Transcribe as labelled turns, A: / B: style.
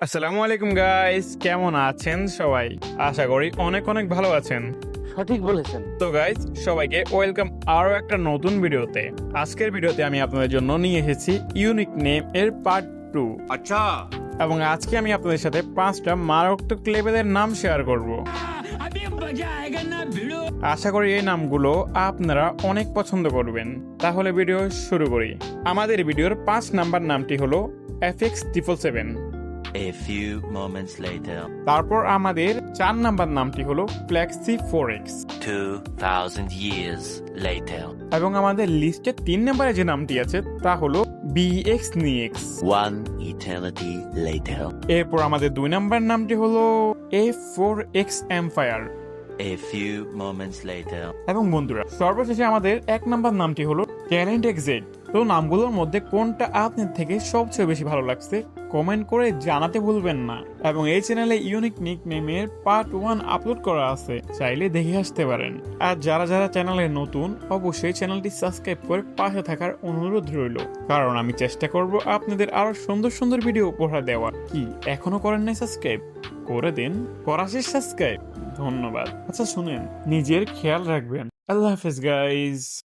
A: আসসালামু আলাইকুম গাইস কেমন আছেন সবাই? আশা করি অনেক অনেক ভালো আছেন।
B: সঠিক বলেছেন।
A: তো গাইস সবাইকে ওয়েলকাম আরও একটা নতুন ভিডিওতে। আজকের ভিডিওতে আমি আপনাদের জন্য নিয়ে এসেছি ইউনিক নেম এর পার্ট টু
C: আচ্ছা।
A: এবং আজকে আমি আপনাদের সাথে পাঁচটা মারাত্মক লেভেলের নাম শেয়ার করব। আশা করি এই নামগুলো আপনারা অনেক পছন্দ করবেন। তাহলে ভিডিও শুরু করি। আমাদের ভিডিওর পাঁচ নাম্বার নামটি হলো FX triple seven
D: A few moments later,
A: তারপর আমাদের চার নাম্বার নামটি হলো flexi four X
D: 2000 years later,
A: এবং আমাদের লিস্টে তিন নম্বরে যে নামটি আছে তা হলো বিএক্স নিএক্স
D: one eternity later,
A: এরপর আমাদের দুই নাম্বার নামটি হলো A four X empire
D: a few moments later,
A: এবং বন্ধুরা সর্বশেষে আমাদের এক নাম্বার নামটি হলো ট্যালেন্ট এক্সেট তো নামগুলোর মধ্যে কোনটা আপনার থেকে সবচেয়ে বেশি ভালো লাগছে কমেন্ট করে জানাতে ভুলবেন না। এবং এই চ্যানেলে ইউনিক নিক নেমের পার্ট ওয়ান আপলোড করা আছে, চাইলে দেখে আসতে পারেন। আর যারা যারা চ্যানেলে নতুন, অবশ্যই চ্যানেলটি সাবস্ক্রাইব করে পাশে থাকার অনুরোধ রইল। কারণ আমি চেষ্টা করব আপনাদের আরও সুন্দর সুন্দর ভিডিও উপহার দেওয়ার। কি, এখনও করেন নাই সাবস্ক্রাইব করে দিন, করা শেষ সাবস্ক্রাইব ধন্যবাদ। আচ্ছা শুনেন, নিজের খেয়াল রাখবেন। আল্লাহ হাফেজ গাইজ